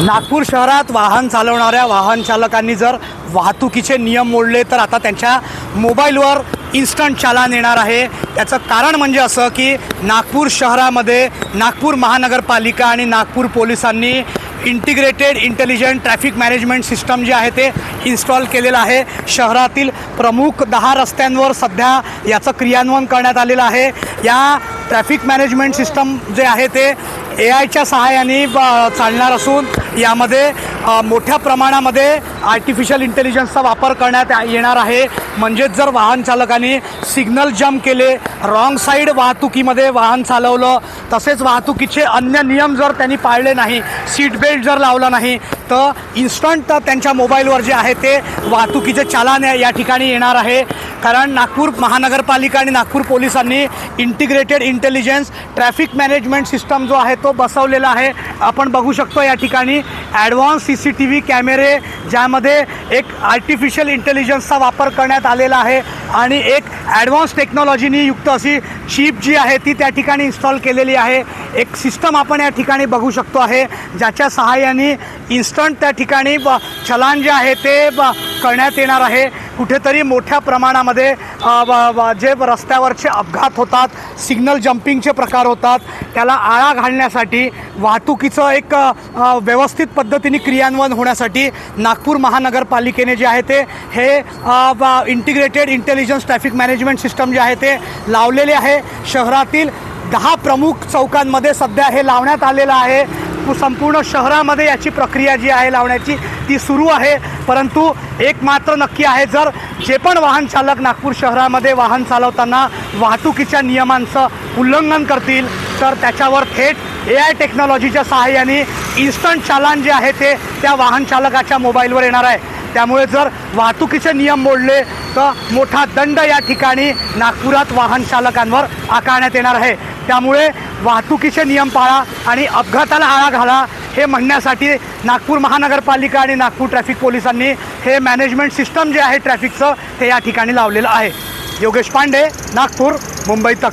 नागपूर शहरात वाहन चालवणाऱ्या वाहन चालकांनी जर वाहतुकीचे नियम मोडले तर आता त्यांच्या मोबाईलवर इन्स्टंट चालान येणार आहे. त्याचं कारण म्हणजे असं की नागपूर शहरामध्ये नागपूर महानगरपालिका आणि नागपूर पोलिसांनी integrated intelligent traffic management system जे आहे ते इन्स्टॉल केलेलं आहे. शहरातील प्रमुख दहा रस्त्यांवर सध्या याचं क्रियान्वयन करण्यात आलेलं आहे. या ट्रॅफिक मॅनेजमेंट सिस्टम जे आहे ते ए आयच्या सहाय्याने चालणार असून यामध्ये मोठ्या प्रमाणामध्ये आर्टिफिशियल इंटेलिजन्सचा वापर करण्यात येणार आहे. म्हणजेच जर वाहन चालकांनी सिग्नल जम्प केले रॉंग साईड वाहतुकीमध्ये वाहन चालवलं तसेच वाहतुकीचे अन्य नियम जर त्यांनी पाळले नाही सीट बेल्ट जर लावला नाही तर इन्स्टंट त्यांच्या मोबाईलवर जे आहे ते वाहतुकीचे चालान या ठिकाणी येणार आहे. कारण नागपूर महानगरपालिका आणि नागपूर पोलिसांनी integrated intelligence traffic management system जो आहे तो बसवलेला आहे. आपण बघू शकतो या ठिकाणी advance C C T V कॅमेरे ज्यामध्ये एक आर्टिफिशियल इंटेलिजन्सचा वापर करण्यात आलेला आहे आणि एक ॲडव्हान्स टेक्नॉलॉजीनी युक्त अशी चीप जी आहे ती त्या ठिकाणी इन्स्टॉल केलेली आहे. एक सिस्टम आपण या ठिकाणी बघू शकतो आहे ज्याच्या सहाय्याने इन्स्टंट त्या ठिकाणी ब चलान जे आहे ते ब करण्यात येणार आहे. कुठेतरी मोठ्या प्रमाणामध्ये जे रस्त्यावरचे अपघात होतात सिग्नल जम्पिंगचे प्रकार होतात त्याला आळा घालण्यासाठी वाहतुकीचं एक व्यवस्थित पद्धतीने क्रियान्वयन होण्यासाठी नागपूर महानगरपालिकेने जे आहे ते हे integrated intelligence traffic management system जे आहे ते लावलेले आहे. शहरातील दहा प्रमुख चौकांमध्ये सध्या हे लावण्यात आलेलं आहे. संपूर्ण शहरामध्ये याची प्रक्रिया जी आहे लावण्याची ती सुरू आहे. परंतु एक मात्र नक्की आहे जर जे पण वाहन चालक नागपूर शहरामध्ये वाहन चालवताना वाहतुकीच्या नियमांचं उल्लंघन करतील तर त्याच्यावर थेट ए आय टेक्नॉलॉजीच्या सहाय्याने इन्स्टंट चालान जे आहे ते त्या वाहन चालकाच्या मोबाईलवर येणार आहे. त्यामुळे जर वाहतुकीचे नियम मोडले तर मोठा दंड या ठिकाणी नागपुरात वाहन चालकांवर आकारण्यात येणार आहे. त्यामुळे वाहतुकीचे नियम पाळा आणि अपघाताला आळा घाला हे म्हणण्यासाठी नागपूर महानगरपालिका आणि नागपूर ट्रॅफिक पोलिसांनी हे मॅनेजमेंट सिस्टम जे आहे ट्रॅफिकचं ते या ठिकाणी लावलेलं आहे. योगेश पांडे नागपूर मुंबई तक.